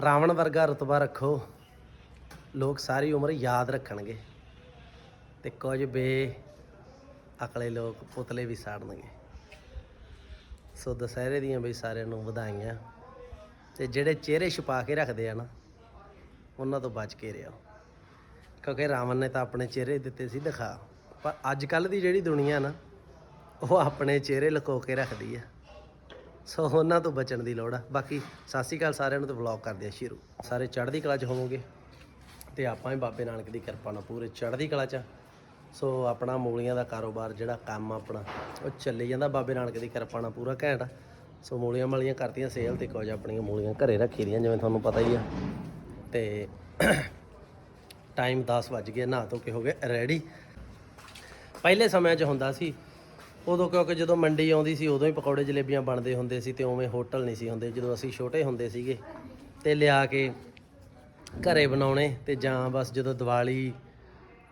ਰਾਵਣ ਵਰਗਾ ਰਤਬਾ ਰੱਖੋ। ਲੋਕ ਸਾਰੀ ਉਮਰ ਯਾਦ ਰੱਖਣਗੇ। ਤੇ ਕੁਝ ਬੇ ਅਕਲੇ ਲੋਕ ਪੁਤਲੇ ਵੀ ਸਾੜਨਗੇ। ਸੋ ਦੁਸਹਿਰੇ ਦੀਆਂ ਬਈ ਸਾਰਿਆਂ ਨੂੰ ਵਧਾਈਆਂ। ਤੇ ਜਿਹੜੇ ਚਿਹਰੇ ਛੁਪਾ ਕੇ ਰੱਖਦੇ ਆ ਨਾ, ਉਹਨਾਂ ਤੋਂ ਬਚ ਕੇ ਰਹੋ। ਕਿਉਂਕਿ ਰਾਵਣ ਨੇ ਤਾਂ ਆਪਣੇ ਚਿਹਰੇ ਦਿੱਤੇ ਸੀ ਦਿਖਾ। ਪਰ ਅੱਜ ਕੱਲ ਦੀ ਜਿਹੜੀ ਦੁਨੀਆ ਨਾ, ਉਹ ਆਪਣੇ ਚਿਹਰੇ ਲੁਕੋ ਕੇ ਰੱਖਦੀ ਆ। ਸੋ ਉਹਨਾਂ ਤੋਂ ਬਚਣ ਦੀ ਲੋੜ ਆ। ਬਾਕੀ ਸਤਿ ਸ਼੍ਰੀ ਅਕਾਲ ਸਾਰਿਆਂ ਨੂੰ ਤੇ ਵਲੌਗ ਕਰਦੇ ਆ ਸ਼ੁਰੂ। ਸਾਰੇ ਚੜ੍ਹਦੀ ਕਲਾ 'ਚ ਹੋਵੋਗੇ ਤੇ ਆਪਾਂ ਵੀ ਬਾਬੇ ਨਾਨਕ ਦੀ ਕਿਰਪਾ ਨਾਲ ਪੂਰੇ ਚੜ੍ਹਦੀ ਕਲਾ 'ਚ ਆ। ਸੋ ਆਪਣਾ ਮੂਲੀਆਂ ਦਾ ਕਾਰੋਬਾਰ ਜਿਹੜਾ ਕੰਮ ਆਪਣਾ, ਉਹ ਚੱਲੀ ਜਾਂਦਾ ਬਾਬੇ ਨਾਨਕ ਦੀ ਕਿਰਪਾ ਨਾਲ ਪੂਰਾ ਘੈਂਟ ਸੋ ਮੂਲੀਆਂ ਮਾਲੀਆਂ ਕਰਤੀਆਂ ਸੇਲ ਤੇ ਕੁਝ ਆਪਣੀਆਂ ਮੂਲੀਆਂ ਘਰੇ ਰੱਖੀ ਦੀਆਂ, ਜਿਵੇਂ ਤੁਹਾਨੂੰ ਪਤਾ ਹੀ ਆ। ਤੇ ਟਾਈਮ 10 ਵੱਜ ਗਏ, ਨਹਾ ਧੋ ਕੇ ਹੋ ਗਏ ਰੈਡੀ ਪਹਿਲੇ ਸਮਿਆਂ 'ਚ ਹੁੰਦਾ ਸੀ ਉਦੋਂ ਕਿਉਂਕਿ ਜਦੋਂ ਮੰਡੀ ਆਉਂਦੀ ਸੀ, ਉਦੋਂ ਹੀ ਪਕੌੜੇ ਜਲੇਬੀਆਂ ਬਣਦੇ ਹੁੰਦੇ ਸੀ ਤੇ ਉਵੇਂ ਹੋਟਲ ਨਹੀਂ ਸੀ ਹੁੰਦੇ, ਜਦੋਂ ਅਸੀਂ ਛੋਟੇ ਹੁੰਦੇ ਸੀਗੇ ਤੇ ਲਿਆ ਕੇ ਘਰੇ ਬਣਾਉਣੇ ਤੇ ਜਾਂ ਬਸ ਜਦੋਂ ਦੀਵਾਲੀ,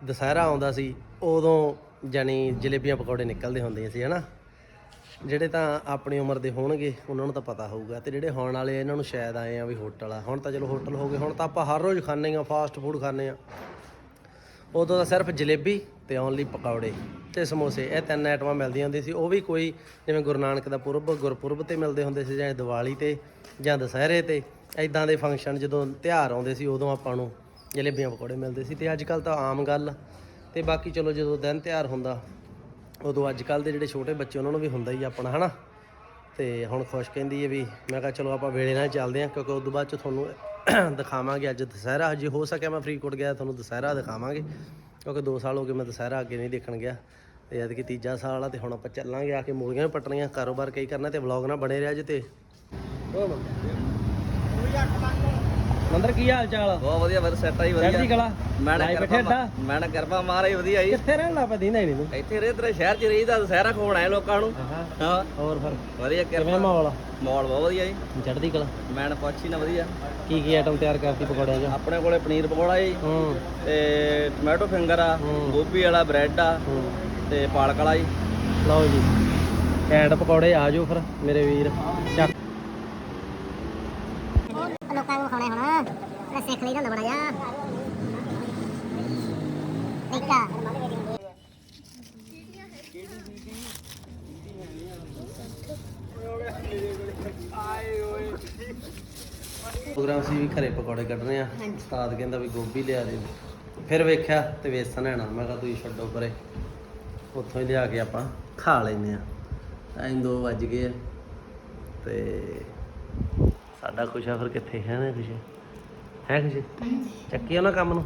ਦੁਸਹਿਰਾ ਆਉਂਦਾ ਸੀ, ਉਦੋਂ ਜਾਨੀ ਜਲੇਬੀਆਂ ਪਕੌੜੇ ਨਿਕਲਦੇ ਹੁੰਦੇ ਸੀ, ਹਨਾ? ਜਿਹੜੇ ਤਾਂ ਆਪਣੀ ਉਮਰ ਦੇ ਹੋਣਗੇ, ਉਹਨਾਂ ਨੂੰ ਤਾਂ ਪਤਾ ਹੋਊਗਾ ਤੇ ਜਿਹੜੇ ਹੋਣ ਵਾਲੇ ਇਹਨਾਂ ਨੂੰ ਸ਼ਾਇਦ ਆਏ ਆ ਵੀ ਹੋਟਲ ਆ। ਹੁਣ ਤਾਂ ਚਲੋ ਹੋਟਲ ਹੋ ਗਏ, ਹੁਣ ਤਾਂ ਆਪਾਂ ਹਰ ਰੋਜ਼ ਖਾਂਦੇ ਆ ਫਾਸਟ ਫੂਡ ਖਾਂਦੇ ਆ ਉਦੋਂ ਤਾਂ ਸਿਰਫ ਜਲੇਬੀ ਤੇ ਓਨਲੀ ਪਕੌੜੇ। ਤੇ ਸਮੋਸੇ, ਇਹ ਤਿੰਨ ਆਈਟਮਾਂ ਮਿਲਦੀਆਂ ਹੁੰਦੀਆਂ ਸੀ। ਉਹ ਵੀ ਕੋਈ ਜਿਵੇਂ ਗੁਰੂ ਨਾਨਕ ਦਾ ਪੁਰਬ, ਗੁਰਪੁਰਬ ਤੇ ਮਿਲਦੇ ਹੁੰਦੇ ਸੀ ਜਾਂ ਦੀਵਾਲੀ ਤੇ ਜਾਂ ਦੁਸਹਿਰੇ ਤੇ ਐਦਾਂ ਦੇ ਫੰਕਸ਼ਨ ਜਦੋਂ ਤਿਉਹਾਰ ਆਉਂਦੇ ਸੀ, ਉਦੋਂ ਆਪਾਂ ਨੂੰ ਜਲੇਬੀਆਂ, ਪਕੌੜੇ ਮਿਲਦੇ ਸੀ। ਤੇ ਅੱਜ ਕੱਲ ਤਾਂ ਆਮ ਗੱਲ ਆ। ਤੇ ਬਾਕੀ ਚਲੋ ਜਦੋਂ ਦਿਨ ਤਿਉਹਾਰ ਹੁੰਦਾ, ਉਦੋਂ ਅੱਜ ਕੱਲ ਦੇ ਜਿਹੜੇ ਛੋਟੇ ਬੱਚੇ, ਉਹਨਾਂ ਨੂੰ ਵੀ ਹੁੰਦਾ ਹੀ ਆ ਆਪਣਾ, ਹਨਾ? ਤੇ ਹੁਣ ਖੁਸ਼ ਕਹਿੰਦੀ ਹੈ ਵੀ, ਮੈਂ ਕਿਹਾ ਚਲੋ ਆਪਾਂ ਵੇਲੇ ਨਾਲ ਚੱਲਦੇ ਹਾਂ ਕਿਉਂਕਿ ਉਸ ਤੋਂ ਬਾਅਦ ਚ ਤੁਹਾਨੂੰ ਦਿਖਾਵਾਂਗੇ ਅੱਜ ਦੁਸਹਿਰਾ। ਜੇ ਹੋ ਸਕਿਆ ਮੈਂ ਫਰੀਦਕੋਟ ਗਿਆ, ਤੁਹਾਨੂੰ ਦੁਸਹਿਰਾ ਦਿਖਾਵਾਂਗੇ। ਕਿਉਂਕਿ 2 ਸਾਲ ਹੋ ਗਏ ਮੈਂ ਦੁਸਹਿਰਾ ਅੱਗੇ ਨਹੀਂ ਦੇਖਣ ਗਿਆ। ਤੇ ਜਦ ਕਿ ਤੀਜਾ ਸਾਲ ਆ ਤੇ ਹੁਣ ਆਪਾਂ ਚੱਲਾਂਗੇ ਆ ਕੇ ਮੂਲੀਆਂ ਵੀ ਪੱਟਣੀਆਂ, ਕਾਰੋਬਾਰ ਕਈ ਕਰਨਾ ਤੇ ਵਲੌਗ ਨਾਲ ਬਣੇ ਰਿਹਾ ਜੇ ਤੇ। ਮੰਦਰ ਕੀ ਹਾਲ ਚਾਲ? ਬਹੁਤ ਵਧੀਆ ਵਧੀਆ ਸੈਟ ਆਈ ਚੜ੍ਹਦੀ ਕਲਾ। ਮੈਂ ਨਾ ਲਾਈ ਬੈਠੇ ਕਿਰਪਾ ਏਦਾਂ? ਮੈਂ ਨਾ ਕਿਰਪਾ ਮਹਾਰਾਜ ਵਧੀਆ ਜੀ। ਕਿੱਥੇ ਰਹਿਣ ਲੱਗ ਪਈ ਨਹੀਂ ਨਹੀਂ ਇੱਥੇ ਰੇ ਤੇਰੇ ਸ਼ਹਿਰ 'ਚ ਰਹੀਦਾ ਦੁਸਹਿਰਾ ਖਵਾਉਣਾ ਹੈ ਲੋਕਾਂ ਨੂੰ। ਹਾਂ ਹਾਂ। ਹੋਰ ਫਿਰ? ਵਧੀਆ ਕਿਰਪਾ। ਮਾਹੌਲ? ਮਾਹੌਲ ਬਹੁਤ ਵਧੀਆ ਜੀ। ਚੜ੍ਹਦੀ ਕਲਾ। ਮੈਂ ਨਾ ਪੁੱਛੀ ਨਾ ਵਧੀਆ। ਕੀ ਕੀ ਆਈਟਮ ਤਿਆਰ ਕਰਤੀ ਪਕੌੜਿਆਂ ਚ? ਆਪਣੇ ਕੋਲੇ ਪਨੀਰ ਪਕੌੜਾ ਜੀ ਹੂੰ। ਤੇ ਟੋਮੈਟੋ ਫਿੰਗਰ ਆ ਹੂੰ। ਗੋਭੀ ਵਾਲਾ ਬ੍ਰੈਡ ਆ ਹੂੰ। ਤੇ ਪਾਲਕ ਵਾਲਾ ਜੀ। ਲਓ ਜੀ ਐਂਡ ਪਕੌੜੇ ਆ ਜਾਓ ਫਿਰ ਮੇਰੇ ਵੀਰ। ਚੱਕ ਲੋਕਾਂ ਨੂੰ ਖਾਣੇ ਹੁਣ ਹੁੰਦਾ ਬੜਾ ਜਾ। ਠੀਕ ਆ। ਪ੍ਰੋਗਰਾਮ ਸੀ ਵੀ ਘਰੇ ਪਕੌੜੇ ਕੱਢਣੇ ਆ। ਉਸਤਾਦ ਕਹਿੰਦਾ ਵੀ ਗੋਭੀ ਲਿਆ ਦੇ। ਫਿਰ ਵੇਖਿਆ ਤੇ ਵੇਸਣ ਲੈਣਾ। ਮੈਂ ਕਿਹਾ ਤੁਸੀਂ ਛੱਡੋ ਪਰੇ। ਉੱਥੋਂ ਹੀ ਲਿਆ ਕੇ ਆਪਾਂ ਖਾ ਲੈਨੇ ਆ। ਟਾਈਮ 2 ਵੱਜ ਗਏ ਆ। ਤੇ ਸਾਡਾ ਖੁਸ਼ਾ ਫਿਰ ਕਿੱਥੇ ਹੈ ਨਾ ਖੁਸ਼ੀ ਹੈ ਖੁਸ਼ੀ? ਚੱਕੀ ਉਹਨਾਂ ਕੰਮ ਨੂੰ?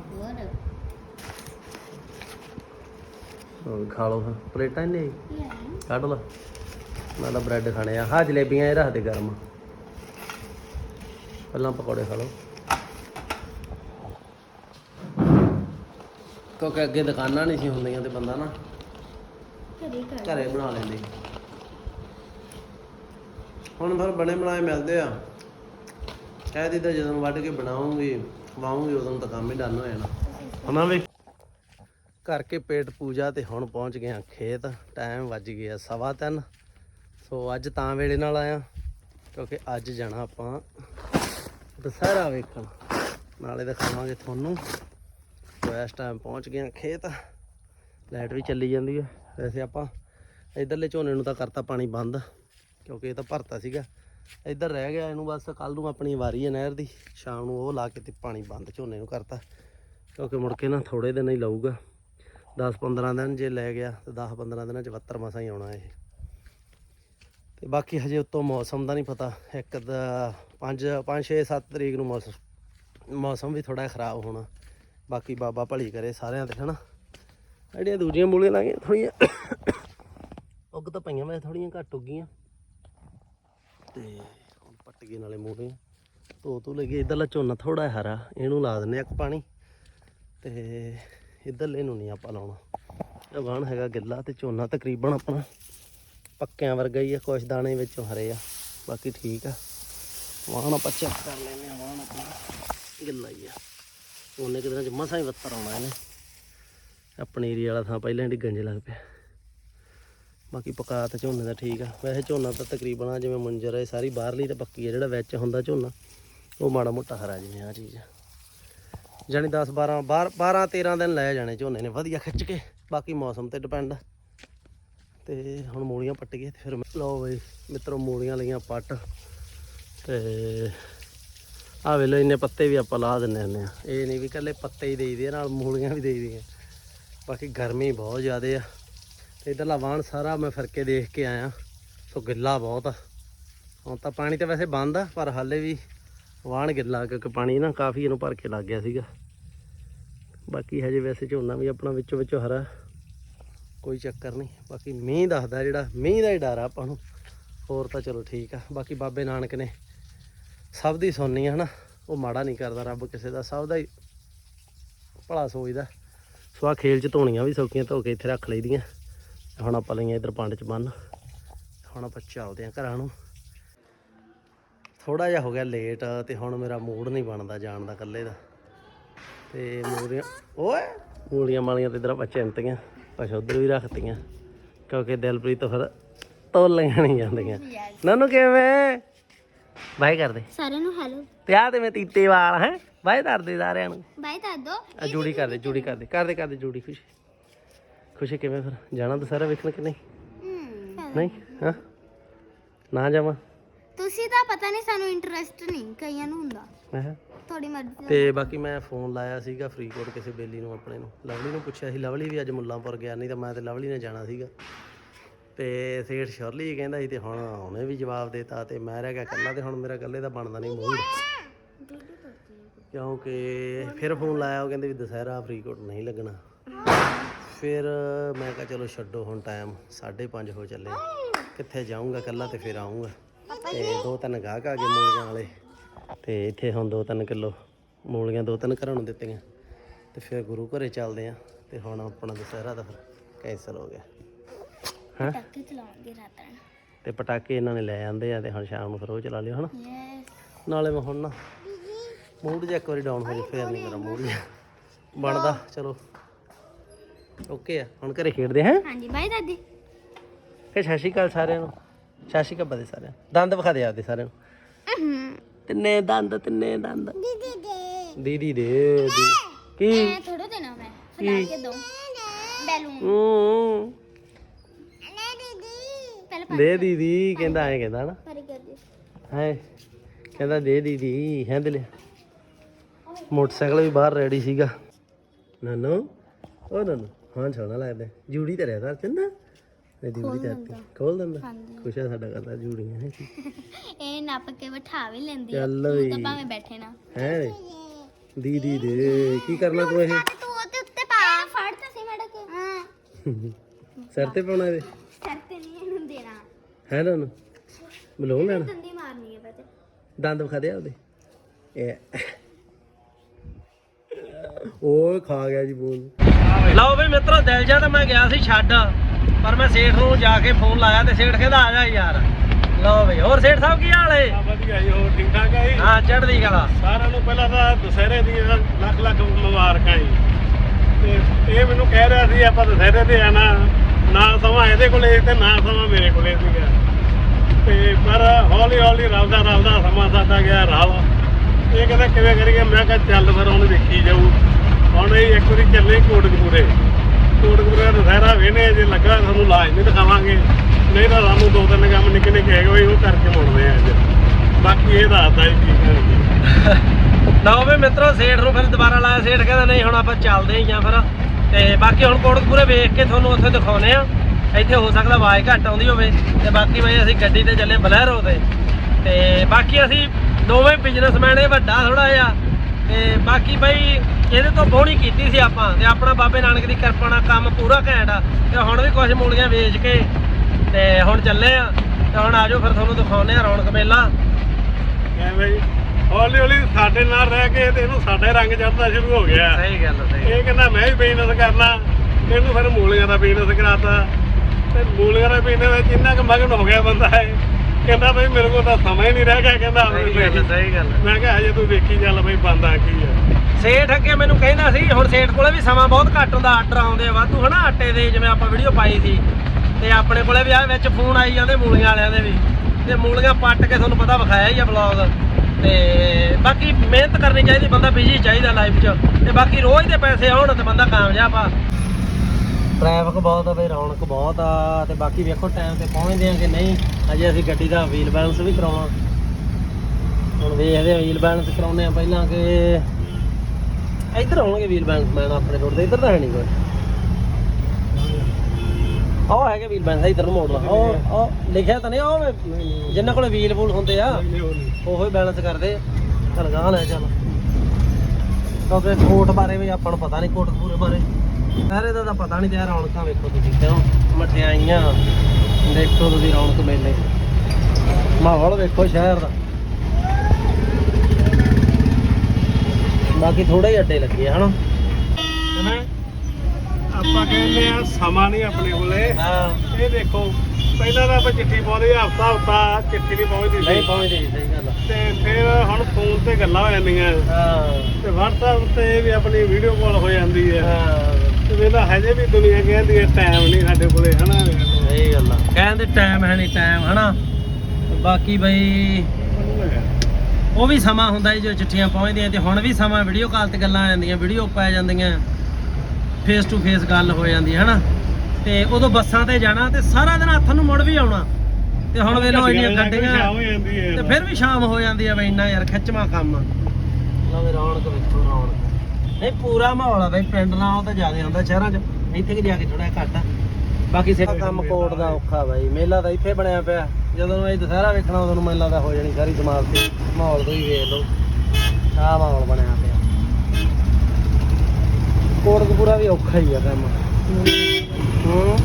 ਉਹ ਖਾ ਲਓ ਫਿਰ। ਪਲੇਟਾਂ ਹੀ ਨਹੀਂ? ਕੱਢ ਲਓ ਮੈਂ ਤਾਂ ਬ੍ਰੈਡ ਖਾਣੇ ਆ। ਹਾਂ ਜਲੇਬੀਆਂ ਇਹ ਰੱਖ ਦੇ ਗਰਮ। ਪਹਿਲਾਂ ਪਕੌੜੇ ਖਾ ਲਓ। ਕਿਉਂਕਿ ਅੱਗੇ ਦੁਕਾਨਾਂ ਨਹੀਂ ਸੀ ਹੁੰਦੀਆਂ ਤੇ ਬੰਦਾ ਨਾ ਘਰੇ ਬਣਾ ਲੈਂਦੇ। ਹੁਣ ਫਿਰ ਬਣੇ ਬਣਾਏ ਮਿਲਦੇ ਆ। ਕਹਿ ਦਿੱਤਾ ਜਦੋਂ ਵੱਢ ਕੇ ਬਣਾਉਂਗੇ ਖਵਾਉਂਗੇ ਉਦੋਂ ਤਾਂ ਕੰਮ ਹੀ ਡਨ ਹੋ ਜਾਣਾ। ਹਨਾ ਵੀ? ਕਰਕੇ ਪੇਟ ਪੂਜਾ ਤੇ ਹੁਣ ਪਹੁੰਚ ਗਏ ਆ ਖੇਤ ਟਾਈਮ ਵੱਜ ਗਿਆ ਸਵਾ ਤਿੰਨ। ਸੋ ਅੱਜ ਤਾਂ ਵੇਲੇ ਨਾਲ ਆਇਆ ਕਿਉਂਕਿ ਅੱਜ ਜਾਣਾ ਆਪਾਂ ਦੁਸਹਿਰਾ ਵੇਖਣ। ਨਾਲੇ ਦਿਖਾਵਾਂਗੇ ਤੁਹਾਨੂੰ। ਸੋ ਇਸ ਟਾਈਮ ਪਹੁੰਚ ਗਏ ਆ ਖੇਤ। ਲਾਈਟ ਵੀ ਚੱਲੀ ਜਾਂਦੀ ਹੈ ਵੈਸੇ ਆਪਾਂ ਇਧਰਲੇ ਝੋਨੇ ਨੂੰ ਤਾਂ ਕਰਤਾ ਪਾਣੀ ਬੰਦ ਕਿਉਂਕਿ ਇਹ ਤਾਂ ਭਰਤਾ ਸੀਗਾ। ਇੱਧਰ ਰਹਿ ਗਿਆ ਇਹਨੂੰ ਬਸ ਕੱਲ ਨੂੰ ਆਪਣੀ ਵਾਰੀ ਹੈ ਨਹਿਰ ਦੀ। ਸ਼ਾਮ ਨੂੰ ਉਹ ਲਾ ਕੇ ਤੇ ਪਾਣੀ ਬੰਦ ਝੋਨੇ ਨੂੰ ਕਰਤਾ। ਕਿਉਂਕਿ ਮੁੜ ਕੇ ਨਾ ਥੋੜੇ ਦਿਨ ਹੀ ਲਊਗਾ। 10-15 ਦਿਨ ਜੇ ਲੈ ਗਿਆ, ਤੇ 10-15 ਦਿਨਾਂ ਚ 72 ਮਸਾਂ ਹੀ ਆਉਣਾ ਇਹ। ਤੇ ਬਾਕੀ ਹਜੇ ਉੱਤੋਂ ਮੌਸਮ ਦਾ ਨਹੀਂ ਪਤਾ। ਇੱਕ ਦਾ 5 5 6 7 ਤਰੀਕ ਨੂੰ ਮੌਸਮ ਮੌਸਮ ਵੀ ਥੋੜਾ ਖਰਾਬ ਹੋਣਾ। ਬਾਕੀ ਬਾਬਾ ਭਲੀ ਕਰੇ ਸਾਰਿਆਂ ਤੇ, ਹਨਾ? ਜਿਹੜੀਆਂ ਦੂਜੀਆਂ ਮੂਲੀਆਂ ਲਾਈਆਂ ਥੋੜੀਆਂ ਉੱਗ ਤਾਂ ਪਈਆਂ ਮੈਂ ਥੋੜੀਆਂ ਘੱਟ ਉੱਗੀਆਂ ਤੇ ਹੁਣ ਪੱਟ ਗਏ ਨਾਲੇ ਮੂਲੀਆਂ ਧੋ ਧੋ ਲੱਗੇ ਇਧਰਲਾ ਝੋਨਾ ਥੋੜਾ ਹਰਾ, ਇਹਨੂੰ ਲਾ ਦਿੰਨੇ ਆ ਇੱਕ ਪਾਣੀ। ਤੇ ਇਧਰਲੇ ਨੂੰ ਨਹੀਂ ਆਪਾਂ ਲਾਉਣਾ। ਇਹ ਵਾਹਣ ਹੈਗਾ ਗਿੱਲਾ ਤੇ ਝੋਨਾ ਤਕਰੀਬਨ ਆਪਣਾ ਪੱਕਿਆਂ ਵਰਗਾ ਹੀ ਆ, ਕੁਛ ਦਾਣੇ ਵਿੱਚੋਂ ਹਰੇ ਆ। ਬਾਕੀ ਠੀਕ ਆ। ਵਾਹਣ ਆਪਾਂ ਚੈੱਕ ਕਰ ਲੈਨੇ ਆ ਵਾਹਣ ਆਪਣਾ ਗਿੱਲਾ ਹੀ ਆ। ਉਹਨੇ ਕਿਤੇ ਚ ਮਸਾਂ ਹੀ ਵੱਤਰ ਆਉਣਾ ਇਹਨੇ। ਆਪਣੇ ਏਰੀਆ ਵਾਲਾ ਥਾਂ ਪਹਿਲਾਂ ਹੀ ਡਿੱਗਣ 'ਚ ਲੱਗ ਪਿਆ। ਬਾਕੀ ਪਕਾ ਤਾਂ ਝੋਨੇ ਦਾ ਠੀਕ ਆ। ਵੈਸੇ ਝੋਨਾ ਤਾਂ ਤਕਰੀਬਨ ਆ ਜਿਵੇਂ ਮੁੰਜਰ ਹੈ ਸਾਰੀ ਬਾਹਰਲੀ ਤਾਂ ਪੱਕੀ ਆ, ਜਿਹੜਾ ਵਿੱਚ ਹੁੰਦਾ ਝੋਨਾ, ਉਹ ਮਾੜਾ ਮੋਟਾ ਹਰਾ ਜਿਵੇਂ ਆ ਚੀਜ਼ ਜਾਣੀ 10 12 12 13 ਦਿਨ ਲੈ ਜਾਣੇ ਝੋਨੇ ਨੇ, ਵਧੀਆ ਖਿੱਚ ਕੇ, ਬਾਕੀ ਮੌਸਮ ਤੇ ਡਿਪੈਂਡ ਤੇ ਹੁਣ ਮੂਲੀਆਂ ਪੱਟ ਗਏ ਤੇ ਫਿਰ ਲਓ ਬਈ, ਮਿੱਤਰੋ ਮੂਲੀਆਂ ਲਈਆਂ ਪੱਟ। ਤੇ ਆ ਵੇਲੇ ਇੰਨੇ ਪੱਤੇ ਵੀ ਆਪਾਂ ਲਾ ਦਿੰਨੇ ਹੁੰਦੇ ਆ। ਇਹ ਨਹੀਂ ਵੀ ਇਕੱਲੇ ਪੱਤੇ ਹੀ ਦੇਈਦੇ ਆ, ਨਾਲ ਮੂਲੀਆਂ ਵੀ ਦੇਈਦੀਆਂ। ਬਾਕੀ ਗਰਮੀ ਬਹੁਤ ਜ਼ਿਆਦੇ ਆ। ਇਧਰਲਾ ਵਾਹਣ ਸਾਰਾ ਮੈਂ ਫਿਰਕੇ ਦੇਖ ਕੇ ਆਇਆ। ਸੋ ਗਿੱਲਾ ਬਹੁਤ ਆ। ਹੁਣ ਤਾਂ ਪਾਣੀ ਤਾਂ ਵੈਸੇ ਬੰਦ ਆ, ਪਰ ਹਾਲੇ ਵੀ ਵਾਹਣ ਗਿੱਲਾ, ਕਿਉਂਕਿ ਪਾਣੀ ਨਾ ਕਾਫੀ ਇਹਨੂੰ ਭਰ ਕੇ ਲੱਗ ਗਿਆ ਸੀਗਾ। ਬਾਕੀ ਹਜੇ ਵੈਸੇ ਝੋਨਾ ਵੀ ਆਪਣਾ ਵਿੱਚੋਂ ਵਿੱਚੋਂ ਹਰਾ। ਕੋਈ ਚੱਕਰ ਨਹੀਂ। ਬਾਕੀ ਮੀਂਹ ਦੱਸਦਾ ਜਿਹੜਾ, ਮੀਂਹ ਦਾ ਹੀ ਡਰ ਆ ਆਪਾਂ ਨੂੰ। ਹੋਰ ਤਾਂ ਚਲੋ ਠੀਕ ਆ। ਬਾਕੀ ਬਾਬੇ ਨਾਨਕ ਨੇ ਸਭ ਦੀ ਸੁਣਨੀ ਹੈ ਨਾ ਉਹ ਮਾੜਾ ਨਹੀਂ ਕਰਦਾ ਰੱਬ ਕਿਸੇ ਦਾ, ਸਭ ਦਾ ਹੀ ਭਲਾ ਸੋਚਦਾ। ਸੋ ਆ ਖੇਲ ਚ ਧੋਣੀਆਂ ਵੀ ਸੌਕੀਆਂ ਧੋ ਕੇ ਇੱਥੇ ਰੱਖ ਲਈਦੀਆਂ। ਹੁਣ ਆਪਾਂ ਲਈਆਂ ਇਧਰ ਪੰਡ ਚ ਬੰਨ। ਹੁਣ ਆਪਾਂ ਚੱਲਦੇ ਆ ਘਰਾਂ ਨੂੰ। ਥੋੜਾ ਜਿਹਾ ਹੋ ਗਿਆ ਲੇਟ ਤੇ ਹੁਣ ਮੇਰਾ ਮੂਡ ਨਹੀਂ ਬਣਦਾ ਜਾਣ ਦਾ ਇਕੱਲੇ ਦਾ। ਤੇ ਮੂਲੀਆਂ ਓਏ! ਮੂਲੀਆਂ ਮਾਲੀਆਂ ਤੇ ਇਧਰ ਆਪਾਂ ਚਿੰਤੀਆਂ ਕੁਛ ਉਧਰ ਵੀ ਰੱਖਤੀਆਂ। ਕਿਉਂਕਿ ਦਿਲਪ੍ਰੀਤ ਤੋਂ ਫਿਰ ਤੋਲੀਆਂ ਨਹੀਂ ਜਾਂਦੀਆਂ। ਨਾਨੂ ਕਿਵੇਂ? ਬਾਈ ਕਰਦੇ ਸਾਰਿਆਂ ਨੂੰ ਹੈਲੋ ਤੇ ਆ ਤੇ ਮੈਂ ਤੀਤੇ ਵਾਲ ਹੈ? ਬਾਈ ਕਰਦੇ ਸਾਰਿਆਂ ਨੂੰ। ਬਾਈ ਦੱਸ ਦੋ। ਆ ਜੂੜੀ ਕਰਦੇ ਜੂੜੀ ਕਰਦੇ ਕਰਦੇ ਕਰਦੇ ਜੂੜੀ ਖੁਸ਼ੀ। ਖੁਸ਼ੀ ਕਿਵੇਂ ਫਿਰ ਜਾਣਾ ਦੁਸਹਿਰਾ ਵੇਖਣ ਕਿ ਨਹੀਂ? ਨਹੀਂ? ਹਾਂ? ਨਾ ਜਾਵਾਂ? ਤੁਸੀਂ ਤਾਂ ਪਤਾ ਨਹੀਂ ਸਾਨੂੰ ਇੰਟਰਸਟ ਨਹੀਂ ਕਈਆਂ ਨੂੰ ਹੁੰਦਾ। ਮੈਂ ਕਿਹਾ ਤੁਹਾਡੀ ਮਰਜ਼ੀ ਤੇ ਬਾਕੀ ਮੈਂ ਫੋਨ ਲਾਇਆ ਸੀਗਾ ਫਰੀਦਕੋਟ ਕਿਸੇ ਬੇਲੀ ਨੂੰ ਆਪਣੇ ਨੂੰ। ਲਵਲੀ ਨੂੰ ਪੁੱਛਿਆ ਸੀ ਲਵਲੀ ਵੀ ਅੱਜ ਮੁੱਲਾਂਪੁਰ ਗਿਆ ਨਹੀਂ ਤਾਂ ਮੈਂ ਤੇ ਲਵਲੀ ਨੇ ਜਾਣਾ ਸੀਗਾ। ਤੇ ਸੇਠ ਸ਼ਰਲੀ ਜੀ ਕਹਿੰਦਾ ਸੀ ਤੇ ਹੁਣ ਉਹਨੇ ਵੀ ਜਵਾਬ ਦੇਤਾ ਤੇ ਮੈਂ ਰਹਿ ਗਿਆ ਇਕੱਲਾ ਤੇ ਹੁਣ ਮੇਰਾ ਇਕੱਲੇ ਦਾ ਬਣਦਾ ਨਹੀਂ ਮੂਡ ਕਿਉਂਕਿ ਫਿਰ ਫੋਨ ਲਾਇਆ ਉਹ ਕਹਿੰਦੇ ਵੀ ਦੁਸਹਿਰਾ ਫਰੀਦਕੋਟ ਨਹੀਂ ਲੱਗਣਾ। ਫਿਰ ਮੈਂ ਕਿਹਾ ਚਲੋ ਛੱਡੋ ਹੁਣ ਟਾਈਮ 5:30 ਹੋ ਚੱਲੇ ਕਿੱਥੇ ਜਾਊਂਗਾ ਇਕੱਲਾ ਤੇ ਫਿਰ ਆਊਂਗਾ। ਤੇ ਦੋ ਤਿੰਨ ਗਾਹਕ ਆ ਗਏ ਮੂਲੀਆਂ ਵਾਲੇ। ਤੇ ਇੱਥੇ ਹੁਣ 2-3 ਕਿਲੋ ਮੂਲੀਆਂ ਦੋ ਤਿੰਨ ਘਰਾਂ ਨੂੰ ਦਿੱਤੀਆਂ। ਤੇ ਫਿਰ ਗੁਰੂ ਘਰੇ ਚੱਲਦੇ ਆ। ਤੇ ਹੁਣ ਆਪਣਾ ਦੁਸਹਿਰਾ ਤਾਂ ਫਿਰ ਕੈਂਸਲ ਹੋ ਗਿਆ। ਹਾਂ? ਟੱਕੇ ਚਲਾਉਂਗੇ ਰਾਤਾਂ ਤੇ ਪਟਾਕੇ ਇਹਨਾਂ ਨੇ ਲੈ ਆਂਦੇ ਆ ਤੇ ਹੁਣ ਸ਼ਾਮ ਨੂੰ ਫਿਰ ਉਹ ਚਲਾ ਲਿਓ ਹਨਾ? ਨਾਲੇ ਮੈਂ ਹੁਣ ਨਾ ਮੂਡ ਜਿਹਾ ਇੱਕ ਵਾਰੀ ਡਾਊਨ ਹੋ ਜੇ ਫੇਰ ਨਹੀਂ ਮੇਰਾ ਮੂਡ ਬਣਦਾ ਚਲੋ। ਓਕੇ ਆ ਹੁਣ ਘਰੇ ਖੇਡਦੇ ਹਾਂ? ਹਾਂਜੀ ਬਾਈ ਦਾਦੀ। ਕਿ ਸਤਿ ਸ਼੍ਰੀ ਅਕਾਲ ਸਾਰਿਆਂ ਨੂੰ। ਸਤਿ ਸ਼੍ਰੀ ਅਕਾਲ ਬਦੇ ਸਾਰਿਆਂ ਨੂੰ। ਦੰਦ ਵਿਖਾ ਦੇ ਆਪਦੇ ਸਾਰਿਆਂ ਨੂੰ। ਤਿੰਨੇ ਦੰਦ ਤਿੰਨੇ ਦੰਦ। ਦੀਦੀ ਦੇ। ਦੀਦੀ ਦੇ ਦੀ ਕੀ? ਥੋੜਾ ਦੇਣਾ ਮੈਂ। ਫੜਾ ਕੇ ਦੋ। ਬੈਲੂਨ। ਹੂੰ। ਲੈ ਦੀਦੀ। ਪਹਿਲਾਂ ਦੇ ਦੀਦੀ ਕਹਿੰਦਾ ਐ ਕਹਿੰਦਾ ਨਾ। ਪਾਰੀ ਕਰ ਦੇ ਹੈ? ਕਹਿੰਦਾ ਦੇ ਦੀਦੀ ਹੈ ਦਿਲੇ। ਮੋਟਰਸਾਈਕਲ ਵੀ ਬਾਹਰ ਰੈਡੀ ਸੀਗਾ। ਨਾਨੋ ਉਹ ਨਾਨੋ। ਹਾਂ ਛੋਣਾ ਲੱਗਦਾ ਜੂੜੀ ਤੇ ਰਹਿਦਾ ਚੰਦਾ ਇਹ ਜੂੜੀ ਤੇ ਆਤੀ ਖੋਲ ਦਿੰਦਾ? ਖੁਸ਼ ਆ ਸਾਡਾ ਕਰਦਾ ਜੂੜੀਆਂ ਹੈ ਇਹ ਨੱਪ ਕੇ ਬਿਠਾ ਵੀ ਲੈਂਦੀ ਆ। ਚੱਲ ਤੂੰ ਵੀ। ਤਾਂ ਭਾਵੇਂ ਬੈਠੇ ਨਾ। ਹੈ ਦੀਦੀ ਦੇ ਕੀ ਕਰਨਾ ਤੂੰ ਇਹ? ਤੂੰ ਉਹਦੇ ਉੱਤੇ ਪਾ। ਫੜ ਤਾਂ ਸੀ ਮੜਾ ਕੇ ਹਾਂ। ਸਿਰ ਤੇ ਪਾਉਣਾ ਇਹਦੇ? ਸਿਰ ਤੇ ਨਹੀਂ ਇਹਨੂੰ ਦੇਣਾ। ਹੈ ਨਾਨੋ ਬਲੋ ਲੈਣਾ? ਦੰਦੀ ਮਾਰਨੀ ਹੈ ਬਤੇ ਦੰਦ ਵਿਖਾ ਦੇ ਆਪਦੇ ਇਹ। ਓਏ ਖਾ ਗਿਆ ਜੀ ਬੋਲ। ਲਓ ਵੀ ਮਿੱਤਰੋ ਦਿਲ ਜਾ ਤਾਂ ਮੈਂ ਗਿਆ ਸੀ ਛੱਡ ਪਰ ਮੈਂ ਸੇਠ ਨੂੰ ਜਾ ਕੇ ਫੋਨ ਲਾਇਆ ਤੇ ਸੇਠ ਕਹਿੰਦਾ ਆ ਜਾ ਯਾਰ। ਲਓ ਵੀ ਹੋਰ ਸੇਠ ਸਾਹਿਬ ਕੀ ਹਾਲ ਏ? ਵਧੀਆ ਜੀ ਹੋਰ ਠੀਕ ਠਾਕ ਹੈ ਜੀ? ਹਾਂ ਚੜ੍ਹਦੀ ਕਲਾ। ਸਾਰਿਆਂ ਨੂੰ ਪਹਿਲਾਂ ਤਾਂ ਦੁਸਹਿਰੇ ਦੀਆਂ ਲੱਖ ਲੱਖ ਮੁਬਾਰਕਾਂ ਜੀ। ਤੇ ਇਹ ਮੈਨੂੰ ਕਹਿ ਰਿਹਾ ਸੀ ਆਪਾਂ ਦੁਸਹਿਰੇ ਤੇ ਆਣਾ ਨਾ ਸਮਾਂ ਇਹਦੇ ਕੋਲੇ ਤੇ ਨਾ ਸਮਾਂ ਮੇਰੇ ਕੋਲੇ ਸੀਗਾ। ਤੇ ਪਰ ਹੌਲੀ ਹੌਲੀ ਰਲਦਾ ਰਲਦਾ ਸਮਾਂ ਸਾਡਾ ਗਿਆ ਰਲ। ਇਹ ਕਹਿੰਦਾ ਕਿਵੇਂ ਕਰੀਏ? ਮੈਂ ਕਿਹਾ ਚੱਲ ਫਿਰ ਹੁਣ ਵੇਖੀ ਜਾਊ। ਹੁਣ ਇਹ ਇੱਕ ਵਾਰੀ ਚੱਲੇ ਕੋਟਕਪੂਰੇ। ਕੋਟਕਪੂਰੇ ਦਾ ਦੁਸਹਿਰਾ ਵੇਨੇ ਜੇ ਲੱਗਾ ਤੁਹਾਨੂੰ ਲਾਜ ਦਿਖਾਵਾਂਗੇ। ਨਹੀਂ ਤਾਂ ਸਾਨੂੰ ਦੋ ਤਿੰਨ ਕੰਮ ਨਿੱਕੇ ਨਿੱਕੇ ਹੈਗੇ ਹੋਏ ਉਹ ਕਰਕੇ ਮੁੜਦੇ ਆ ਅੱਜ। ਬਾਕੀ ਇਹ ਦੱਸਦਾ ਜੀ ਕੀ ਕਰਾਂਗੇ ਲਓ ਵੀ ਮਿੱਤਰੋ, ਸੇਠ ਨੂੰ ਫਿਰ ਦੁਬਾਰਾ ਲਾਇਆ, ਸੇਠ ਕਹਿੰਦਾ ਨਹੀਂ, ਹੁਣ ਆਪਾਂ ਚੱਲਦੇ ਹੀ ਆ ਫਿਰ। ਤੇ ਬਾਕੀ ਹੁਣ ਕੋਟਕਪੂਰੇ ਵੇਖ ਕੇ ਤੁਹਾਨੂੰ ਉੱਥੇ ਦਿਖਾਉਨੇ ਆ। ਇੱਥੇ ਹੋ ਸਕਦਾ ਆਵਾਜ਼ ਘੱਟ ਆਉਂਦੀ ਹੋਵੇ। ਤੇ ਬਾਕੀ ਬਈ ਅਸੀਂ ਗੱਡੀ ਤੇ ਚੱਲੇ ਬਲੈਰੋ ਤੇ। ਤੇ ਬਾਕੀ ਅਸੀਂ ਦੋਵੇਂ ਬਿਜ਼ਨਸਮੈਨ ਇਹ ਵੱਡਾ ਥੋੜਾ ਜਿਹਾ। ਤੇ ਬਾਕੀ ਬਈ ਇਹਦੇ ਤੋਂ ਬੋਹਣੀ ਕੀਤੀ ਸੀ ਆਪਾਂ ਤੇ ਆਪਣਾ ਬਾਬੇ ਨਾਨਕ ਦੀ ਕਿਰਪਾ ਨਾਲ ਕੰਮ ਪੂਰਾ ਘੈਂਟ ਆ ਤੇ ਹੁਣ ਵੀ ਕੁਝ ਮੂਲੀਆਂ ਵੇਚ ਕੇ ਤੇ ਹੁਣ ਚੱਲੇ ਆ ਤੇ ਹੁਣ ਆਜੋ ਫਿਰ ਤੁਹਾਨੂੰ ਦਿਖਾਉਨੇ ਆ ਰੌਣਕ ਮੇਲਾ। ਐਵੇਂ ਜੀ ਹੌਲੀ ਹੌਲੀ ਸਾਡੇ ਨਾਲ ਰਹਿ ਕੇ ਤੇ ਇਹਨੂੰ ਸਾਡੇ ਰੰਗ ਚੜ੍ਹਨਾ ਸ਼ੁਰੂ ਹੋ ਗਿਆ। ਸਹੀ ਗੱਲ ਸਹੀ ਇਹ ਕਹਿੰਦਾ ਮੈਂ ਵੀ ਬਿਜ਼ਨਸ ਕਰਨਾ। ਇਹਨੂੰ ਫਿਰ ਮੂਲੀਆਂ ਦਾ ਬਿਜ਼ਨਸ ਕਰਾਤਾ। ਤੇ ਮੂਲੀਆਂ ਦਾ ਬਿਜ਼ਨਸ ਵਿੱਚ ਇੰਨਾ ਕੁ ਮਗਨ ਹੋ ਗਿਆ ਬੰਦਾ ਹੈ ਕਹਿੰਦਾ ਬਈ ਮੇਰੇ ਕੋਲ ਤਾਂ ਸਮਾਂ ਹੀ ਨਹੀਂ ਰਹਿ ਗਿਆ ਕਹਿੰਦਾ ਸਹੀ ਗੱਲ ਆ, ਸਹੀ ਗੱਲ ਆ। ਮੈਂ ਕਿਹਾ ਅਜੇ ਤੂੰ ਵੇਖੀ ਚੱਲ ਬਈ ਬੰਦਾ ਕੀ ਹੈ। ਸੇਠ ਅੱਗੇ ਮੈਨੂੰ ਕਹਿੰਦਾ ਸੀ ਹੁਣ ਸੇਠ ਕੋਲੇ ਵੀ ਸਮਾਂ ਬਹੁਤ ਘੱਟ ਹੁੰਦਾ ਆਰਡਰ ਆਉਂਦੇ ਆ ਵਾਧੂ ਹਨਾ ਆਟੇ ਦੇ ਜਿਵੇਂ ਆਪਾਂ ਵੀਡੀਓ ਪਾਈ ਸੀ। ਤੇ ਆਪਣੇ ਕੋਲੇ ਵੀ ਆ ਵਿੱਚ ਫੋਨ ਆਈ ਜਾਂਦੇ ਮੂਲੀਆਂ ਵਾਲਿਆਂ ਦੇ ਵੀ। ਤੇ ਮੂਲੀਆਂ ਪੱਟ ਕੇ ਤੁਹਾਨੂੰ ਪਤਾ ਵਿਖਾਇਆ ਹੀ ਆ ਬਲੌਗ ਤੇ ਬਾਕੀ ਮਿਹਨਤ ਕਰਨੀ ਚਾਹੀਦੀ ਬੰਦਾ ਬਿਜ਼ੀ ਚਾਹੀਦਾ ਲਾਈਫ 'ਚ। ਤੇ ਬਾਕੀ ਰੋਜ਼ ਦੇ ਪੈਸੇ ਆਉਣ ਤੇ ਬੰਦਾ ਕਾਮਯਾਬ ਆ। ਟ੍ਰੈਫਿਕ ਬਹੁਤ ਆ ਬਈ, ਰੌਣਕ ਬਹੁਤ ਆ ਤੇ ਬਾਕੀ ਵੇਖੋ ਟਾਈਮ ਤੇ ਪਹੁੰਚਦੇ ਆ ਕਿ ਨਹੀਂ ਅਜੇ ਅਸੀਂ ਗੱਡੀ ਦਾ ਵੀਲ ਬੈਲੈਂਸ ਵੀ ਕਰਾਉਣਾ। ਹੁਣ ਵੇਖਦੇ ਆ ਵੀਲ ਬੈਲੈਂਸ ਕਰਾਉਣੇ ਆ ਪਹਿਲਾਂ ਕਿ ਇੱਧਰ ਆਉਣਗੇ ਵੀਲ ਬੈਲੈਂਸ ਮੈਨ ਆਪਣੇ ਰੋਡ ਤੇ ਇੱਧਰ ਤਾਂ ਹੈ ਨਹੀਂ ਕੋਈ। ਉਹ ਹੈਗੇ ਵੀਲ ਬੈਲੈਂਸ ਇੱਧਰ ਨੂੰ ਮੋੜ ਉਹ ਉਹ ਲਿਖਿਆ ਤਾਂ ਨਹੀਂ ਉਹ ਜਿੰਨਾਂ ਕੋਲ ਵੀਲ ਵੂਲ ਹੁੰਦੇ ਆ, ਉਹੋ ਹੀ ਬੈਲੈਂਸ ਕਰਦੇ। ਚੱਲ ਗਾਹ ਲੈ ਚੱਲ। ਕਿਉਂਕਿ ਕੋਟ ਬਾਰੇ ਵੀ ਆਪਾਂ ਨੂੰ ਪਤਾ ਨਹੀਂ ਕੋਟਕਪੂਰੇ ਬਾਰੇ। ਸਾਰੇ ਦਾ ਤਾਂ ਪਤਾ ਨਹੀਂ ਤੇ ਯਾਰ ਰੌਣਕਾਂ ਵੇਖੋ ਤੁਸੀਂ ਕਿਉਂ? ਮਠਿਆਈਆਂ ਦੇਖੋ ਤੁਸੀਂ ਰੌਣਕ ਮੇਲੇ। ਮਾਹੌਲ ਵੇਖੋ ਸ਼ਹਿਰ ਦਾ। ਬਾਕੀ ਥੋੜੇ ਹੀ ਅੱਡੇ ਲੱਗੇ ਹਨਾ? ਹਨਾ? ਆਪਾਂ ਕਹਿੰਦੇ ਆ ਸਮਾਂ ਨਹੀਂ ਆਪਣੇ ਕੋਲੇ। ਹਾਂ। ਇਹ ਦੇਖੋ ਪਹਿਲਾਂ ਤਾਂ ਆਪਾਂ ਚਿੱਠੀ ਪਾਉਂਦੇ ਹਫਤਾ ਹਫਤਾ ਚਿੱਠੀ ਨਹੀਂ ਪਹੁੰਚਦੀ ਨਹੀਂ ਸੀ ਪਹੁੰਚਦੇ ਜੀ, ਸਹੀ ਗੱਲ ਤੇ ਫਿਰ ਹੁਣ ਫੋਨ ਤੇ ਗੱਲਾਂ ਹੋ ਜਾਂਦੀਆਂ। ਹਾਂ। ਤੇ WhatsApp ਤੇ ਵੀ ਆਪਣੀ ਵੀਡੀਓ ਕਾਲ ਹੋ ਜਾਂਦੀ ਹੈ। ਹਾਂ। ਤੇ ਵੇਲਾ ਹਜੇ ਵੀ ਦੁਨੀਆ ਕਹਿੰਦੀ ਹੈ ਟਾਈਮ ਨਹੀਂ ਸਾਡੇ ਕੋਲੇ ਹਨਾ? ਸਹੀ ਗੱਲ ਆ। ਕਹਿੰਦੇ ਟਾਈਮ ਹੈ ਨਹੀਂ ਟਾਈਮ ਹਨਾ? ਬਾਕੀ ਬਈ ਉਹ ਵੀ ਸਮਾਂ ਹੁੰਦਾ ਸੀ ਜੋ ਚਿੱਠੀਆਂ ਪਹੁੰਚਦੀਆਂ ਤੇ ਹੁਣ ਵੀ ਸਮਾਂ ਵੀਡੀਓ ਕਾਲ ਤੇ ਗੱਲਾਂ ਆ ਜਾਂਦੀਆਂ ਵੀਡੀਓ ਪੈ ਜਾਂਦੀਆਂ ਫੇਸ ਟੂ ਫੇਸ ਗੱਲ ਹੋ ਜਾਂਦੀ ਹੈ ਹਨਾ? ਤੇ ਉਦੋਂ ਬੱਸਾਂ ਤੇ ਜਾਣਾ ਤੇ ਸਾਰਾ ਦਿਨ ਹੱਥ ਨੂੰ ਮੁੜ ਵੀ ਆਉਣਾ। ਤੇ ਹੁਣ ਵੇਲੋ ਇੰਨੀਆਂ ਗੱਡੀਆਂ ਤੇ ਫਿਰ ਵੀ ਸ਼ਾਮ ਹੋ ਜਾਂਦੀ ਆ ਬਈ ਇੰਨਾ ਯਾਰ ਖਿੱਚਵਾਂ ਕੰਮ। ਲਵੇ ਰੌਣਕ ਵੇਖੋ ਰੌਣਕ। ਨਹੀਂ ਪੂਰਾ ਮਾਹੌਲ ਆ ਬਈ ਪਿੰਡ ਨਾਲੋਂ ਤਾਂ ਜ਼ਿਆਦਾ ਹੁੰਦਾ ਸ਼ਹਿਰਾਂ 'ਚ। ਇੱਥੇ ਕਿ ਜਾ ਕੇ ਥੋੜਾ ਘੱਟ ਆ। ਬਾਕੀ ਸੇ ਕੰਮ ਕੋਟ ਦਾ ਔਖਾ ਬਾਈ ਮੇਲਾ ਤਾਂ ਇੱਥੇ ਬਣਿਆ ਪਿਆ। ਜਦੋਂ ਇਹ ਦੁਸਹਿਰਾ ਵੇਖਣਾ ਉਦੋਂ ਮੈਨੂੰ ਲੱਗਦਾ ਹੋ ਜਾਣੀ ਸਾਰੀ ਜਮਾਤ ਤੇ। ਮਾਹੌਲ ਤੋਂ ਹੀ ਵੇਖ ਲਓ। ਆਹ ਮਾਹੌਲ ਬਣਿਆ ਪਿਆ। ਕੋਟਕਪੂਰਾ ਵੀ ਔਖਾ ਹੀ ਆ ਕੰਮ। ਹੂੰ।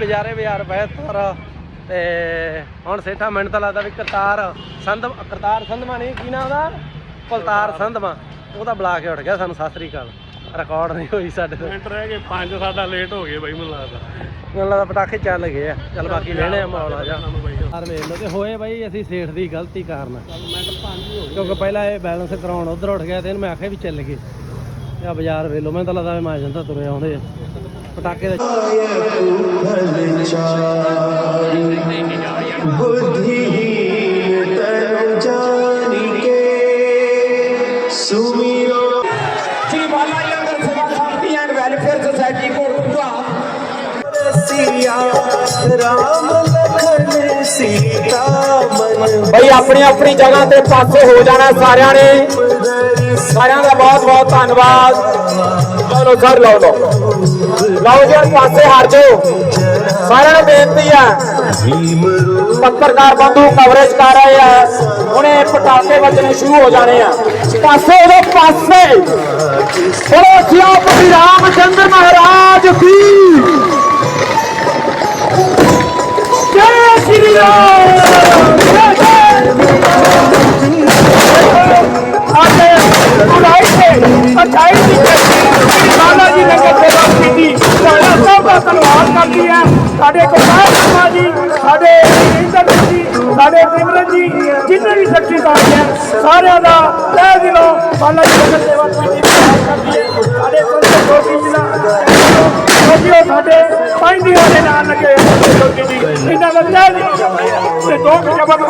ਬਜ਼ਾਰੇ ਬਾਜ਼ਾਰ ਬਿਹਤਰ ਤੇ ਹੁਣ ਸੇਠਾ ਮੈਨੂੰ ਤਾਂ ਲੱਗਦਾ ਵੀ ਕਰਤਾਰ ਸੰਧ ਕਰਤਾਰ ਸੰਧਮਾ ਨਹੀਂ ਕੀ ਨਾਮ ਉਹਦਾ? ਕੁਲਤਾਰ ਸੰਧਵਾ ਉਹਦਾ ਬੁਲਾ ਕੇ ਉੱਠ ਗਿਆ ਸਾਨੂੰ ਸਤਿ ਸ੍ਰੀ ਅਕਾਲ। ਰਿਕਾਰਡ ਨਹੀਂ ਹੋਈ ਸਾਡੇ ਮਿੰਟ ਰਹਿ ਗਏ 5 ਸਾਡਾ ਲੇਟ ਹੋ ਗਏ ਬਾਈ ਮੈਨੂੰ ਲੱਗਦਾ। ਮੈਨੂੰ ਲੱਗਦਾ ਚੱਲ ਗਏ ਆ। ਚੱਲ ਬਾਕੀ ਲੈਣੇ ਆ ਮਾਹੌਲ ਆ ਜਾ। ਯਾਰ ਵੇਖ ਲਓ ਤੇ ਹੋਏ ਬਾਈ ਅਸੀਂ ਸੇਠ ਦੀ ਗਲਤੀ ਕਾਰਨ। ਕਿਉਂਕਿ ਪਹਿਲਾਂ ਇਹ ਬੈਲੈਂਸ ਕਰਾਉਣ ਉਧਰ ਉੱਠ ਗਿਆ ਤੇ ਇਹਨੂੰ ਮੈਂ ਆਖਿਆ ਵੀ ਚੱਲ ਗਏ। ਆ ਬਾਜ਼ਾਰ ਵੇਖ ਲਓ ਮੈਨੂੰ ਤਾਂ ਲੱਗਦਾ ਮੈਂ ਜਾਂਦਾ ਤੁਰੇ ਆਉਂਦੇ ਪਟਾਕੇ ਦੇ ਬੁੱਧੀ ਸਿਆ ਬਈ ਆਪਣੀ ਆਪਣੀ ਜਗ੍ਹਾ ਤੇ ਪਾਸੇ ਹੋ ਜਾਣਾ ਸਾਰਿਆਂ ਨੇ। ਸਾਰਿਆਂ ਦਾ ਬਹੁਤ ਬਹੁਤ ਧੰਨਵਾਦ। ਚਲੋ ਸਰ, ਲਓ ਲਓ। ਲਓ ਜੀ ਪਾਸੇ ਹਟ ਜਾਓ। ਸਾਰਿਆਂ ਨੂੰ ਬੇਨਤੀ ਹੈ ਪੱਤਰਕਾਰ ਬੰਦੂ ਕਵਰੇਜ ਕਰ ਰਹੇ ਆ। ਹੁਣੇ ਪਟਾਕੇ ਵੱਜਣੇ ਸ਼ੁਰੂ ਹੋ ਜਾਣੇ ਆ। ਪਾਸੇ ਉਹਦੇ ਪਾਸੇ। ਬੋਲੋ ਸਿਆਪਤੀ ਰਾਮਚੰਦਰ ਮਹਾਰਾਜ ਕੀ ਧੰਨਵਾਦ ਕਰਦੀ ਹੈ ਸਾਡੇ ਕੁਮਾਰ ਸ਼ਰਮਾ ਜੀ ਸਾਡੇ ਇੰਦਰ ਜੀ ਸਾਡੇ ਸਿਮਰਨ ਜੀ ਜਿੰਨੇ ਵੀ ਸੱਚੀ ਸਾਥੀ ਹੈ ਸਾਰਿਆਂ ਦਾ ਤਹਿ ਦਿਲੋਂ ਬਾਲਾ ਜੀ ਲੰਗਰ ਸੇਵਾ ਕਮੇਟੀ ਸਾਡੇ ਸੰਤ ਜੋਗੀ ਜੀ ਦਾ ਕਿਉਂਕਿ ਉਹ ਸਾਡੇ ਪੰਜ ਦਿਨਾਂ ਦੇ ਨਾਲ ਲੱਗੇ ਜੋਗੀ ਜੀ ਇਹਨਾਂ ਦਾ ਤਹਿ ਦਿਲੋਂ ਕਰਦੇ ਆ ਤੇ ਦੋ ਕੁ ਸ਼ਬਦ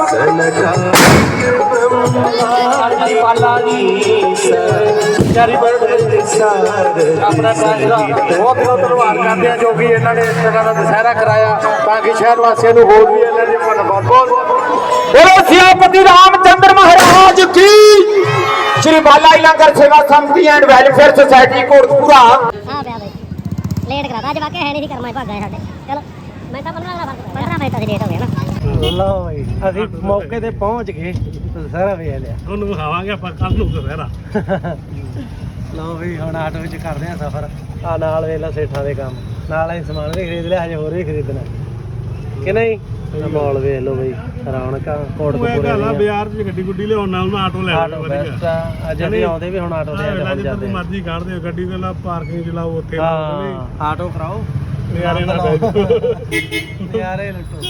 ਜਾਰੀ ਆਪਣਾ ਸਾਜਰਾ ਬਹੁਤ ਬਹੁਤ ਧੰਨਵਾਦ ਕਰਦੇ ਆ ਜੋ ਕਿ ਇਹਨਾਂ ਨੇ ਇਸ ਤਰ੍ਹਾਂ ਦਾ ਦੁਸਹਿਰਾ ਕਰਾਇਆ ਤਾਂ ਕਿ ਸ਼ਹਿਰ ਵਾਸੀਆਂ ਨੂੰ ਹੋਰ ਵੀ ਇਹਨਾਂ ਦੀ ਧੰਨਵਾਦ ਬਹੁਤ ਬੋਲੋ ਸਿਆਪਤੀ ਰਾਮਚੰਦਰ ਮਹਾਰਾਜ ਕੀ? Seva Samiti and welfare society Kotkapura ਹਾਂ ਪਿਆ ਬਈ ਲੇਟ ਕਰਾਤਾ। ਅੱਜ ਵਾਕੇ ਹੈ ਨਹੀਂ ਸੀ ਕਰਮਾਂ ਹੀ ਭੱਗ ਸਾਡੇ। ਚਲੋ ਮੈਂ ਤਾਂ 15 ਮਿੰਟ 15 ਮਿੰਟ ਅਸੀਂ ਲੇਟ ਹੋ ਗਏ ਨਾ। ਲਓ ਬਈ ਅਸੀਂ ਮੌਕੇ ਤੇ ਪਹੁੰਚ ਗਏ। ਸਾਰਾ ਵੇਖ ਲਿਆ। ਤੁਹਾਨੂੰ ਵਿਖਾਵਾਂਗੇ ਆਪਾਂ ਕੱਲ ਨੂੰ ਦੁਪਹਿਰਾ। ਲਓ ਵੀ ਹੁਣ ਆਟੋ ਵਿੱਚ ਕਰਦੇ ਆ ਸਫ਼ਰ। ਆ ਨਾਲ ਵੇਲਾ ਸੇਠਾਂ ਦੇ ਕੰਮ। ਨਾਲ ਅਸੀਂ ਸਮਾਨ ਵੀ ਖਰੀਦ ਲਿਆ ਹਜੇ ਹੋਰ ਵੀ ਖਰੀਦਣਾ। ਕਿ ਨਹੀਂ? ਮਾਲ ਵੇਖ ਲਓ ਬਈ ਰੌਣਕਾਂ ਕੋਟ ਉਹ ਇਹ ਕਪੂਰੇ ਗੱਲ ਆ ਦੀਆਂ ਬਾਜ਼ਾਰ 'ਚ ਗੱਡੀ ਗੁੱਡੀ ਲਿਆਉਣ ਨਾਲ ਨਾ ਆਟੋ ਲੈ ਆਟੋ ਬੈਸਟ ਆ ਅੱਜ ਅਸੀਂ ਆਉਂਦੇ ਵੀ ਹੁਣ ਆਟੋ ਤੇ ਆ ਜਾਂਦੇ। ਮਰਜ਼ੀ ਕੱਢਦੇ ਹੋ ਗੱਡੀ ਦੇ ਲਾ ਪਾਰਕਿੰਗ ਚ ਲਾਓ ਉੱਥੇ ਹਾਂ ਆਟੋ ਕਰਾਓ ਨਿਆਰੇ ਨਾਲ। ਨਿਆਰੇ ਲੁੱਟੋ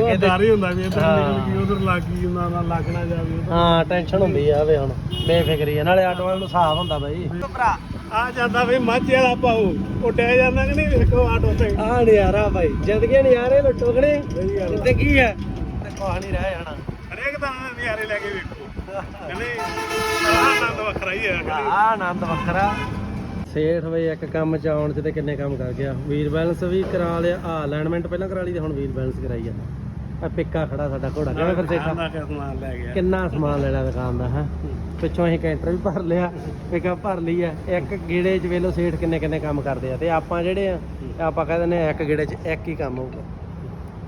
ਤੇ ਡਰ ਹੀ ਹੁੰਦਾ ਵੀ ਇੱਧਰ। ਨਿਕਲ ਗਈ ਉਧਰ ਲੱਗ ਗਈ ਉਹਨਾਂ ਨਾਲ ਲੱਗ ਨਾ ਜਾਵੇ। ਹਾਂ ਟੈਨਸ਼ਨ ਹੁੰਦੀ ਆ ਵੇ ਹੁਣ ਬੇਫਿਕਰੀ ਨਾਲੇ ਆਟੋ ਵਾਲੇ ਨੂੰ ਹਿਸਾਬ ਹੁੰਦਾ ਬਈ ਭਰਾ ਆ ਜਾਂਦਾ ਵੀ ਮੱਝ ਵਾਲਾ ਪਾਉ। ਉੱਡਿਆ ਜਾਂਦਾ ਕਿ ਨਹੀਂ ਵੇਖੋ ਆਟੋ ਤੇ ਆ ਨਿਆਰਾ ਭਾਈ ਜ਼ਿੰਦਗੀ ਨਿਆਰੇ ਲੁੱਟੋ ਕਣੇ ਸਹੀ ਗੱਲ ਆ। ਤੇ ਕੀ ਹੈ ਕੁਛ ਨਹੀਂ ਰਹਿ ਜਾਣਾ। ਹਰੇਕ ਦਾ ਨਜ਼ਾਰੇ ਲੈ ਕੇ ਵੇਖੋ। ਕਹਿੰਦੇ ਆਨੰਦ ਵੱਖਰਾ ਹੀ ਹੈ। ਆ ਆਨੰਦ ਵੱਖਰਾ। ਸੇਠ ਬਈ ਇੱਕ ਕੰਮ ਚ ਆਉਣ ਚ ਤੇ ਕਿੰਨੇ ਕੰਮ ਕਰ ਗਿਆ। ਵੀਲ ਬੈਲੈਂਸ ਵੀ ਕਰਾ ਲਿਆ। ਆ ਅਲਾਈਨਮੈਂਟ ਪਹਿਲਾਂ ਕਰਾ ਲਈ ਤੇ ਹੁਣ ਵੀਲ ਬੈਲੈਂਸ ਕਰਾਈ ਆ। ਆ ਪਿੱਕਾ ਖੜਾ ਸਾਡਾ ਘੋੜਾ। ਕਿਵੇਂ ਫਿਰ ਸੇਠਾ? ਦਾ ਸਮਾਨ ਲੈ ਗਿਆ। ਕਿੰਨਾ ਸਮਾਨ ਲੈਣਾ ਦੁਕਾਨ ਦਾ ਹੈ। ਪਿੱਛੋਂ ਅਸੀਂ ਕੈਂਟਰ ਵੀ ਭਰ ਲਿਆ ਪਿਕਅਪ ਭਰ ਲਈ ਆ ਇੱਕ ਗੇੜੇ 'ਚ ਵੇਲੋ ਸੇਠ ਕਿੰਨੇ ਕਿੰਨੇ ਕੰਮ ਕਰਦੇ ਆ ਤੇ ਆਪਾਂ ਜਿਹੜੇ ਆ ਆਪਾਂ ਕਹਿ ਦਿੰਦੇ ਆ ਇੱਕ ਗੇੜੇ 'ਚ ਇੱਕ ਹੀ ਕੰਮ ਹੋਊਗਾ।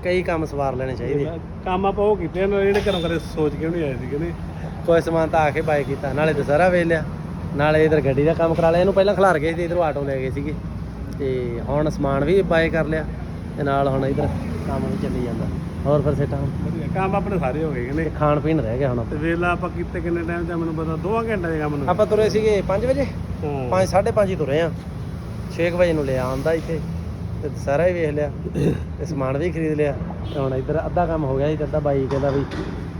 ਕਈ ਕੰਮ ਸਵਾਰ ਲੈਣੇ ਚਾਹੀਦੇ ਆ। ਕੰਮ ਆਪਾਂ ਉਹ ਕੀਤੇ ਨੇ ਜਿਹੜੇ ਘਰੋਂ ਕਦੇ ਸੋਚ ਕੇ ਵੀ ਨਹੀਂ ਆਏ ਸੀ ਕਹਿੰਦੇ ਕੋਈ ਸਮਾਨ ਤਾਂ ਆ ਕੇ ਬਾਏ ਕੀਤਾ ਨਾਲੇ ਦਸਹਿਰਾ ਵੇਚ ਲਿਆ। ਨਾਲੇ ਇਧਰ ਗੱਡੀ ਦਾ ਕੰਮ ਕਰਾ ਲਿਆ ਇਹਨੂੰ ਪਹਿਲਾਂ ਖਿਲਾਰ ਗਏ ਸੀ ਇਧਰੋਂ ਆਟੋ ਲੈ ਗਏ ਸੀਗੇ। ਤੇ ਹੁਣ ਸਮਾਨ ਵੀ ਬਾਏ ਕਰ ਲਿਆ ਤੇ ਨਾਲ ਹੁਣ ਇਧਰ ਕੰਮ ਵੀ ਚੱਲੀ ਜਾਂਦਾ। ਹੋਰ ਫਿਰ ਸੇਠਾ ਵਧੀਆ ਕੰਮ ਆਪਣੇ ਸਾਰੇ ਹੋ ਗਏ ਕਹਿੰਦੇ ਤੇ ਖਾਣ ਪੀਣ ਰਹਿ ਗਿਆ ਹੁਣ ਤੇ ਵੇਲਾ ਆਪਾਂ ਕੀਤੇ ਕਿੰਨੇ ਟਾਈਮ ਤੇ ਮੈਨੂੰ ਪਤਾ 2 ਘੰਟੇ ਦੇ ਕੰਮ ਨੂੰ। ਆਪਾਂ ਤੁਰੇ ਸੀਗੇ 5 ਵਜੇ? ਹਾਂ। 5 5:30 ਹੀ ਤੁਰੇ ਆ। 6 ਵਜੇ ਨੂੰ ਲਿਆ ਆਂਦਾ ਇੱਥੇ ਤੇ ਸਾਰਾ ਹੀ ਵੇਖ ਲਿਆ ਤੇ ਸਮਾਨ ਵੀ ਖਰੀਦ ਲਿਆ। ਤੇ ਹੁਣ ਇੱਧਰ ਅੱਧਾ ਕੰਮ ਹੋ ਗਿਆ ਸੀ ਤੇ ਅੱਧਾ ਬਾਈ ਕਹਿੰਦਾ ਵੀ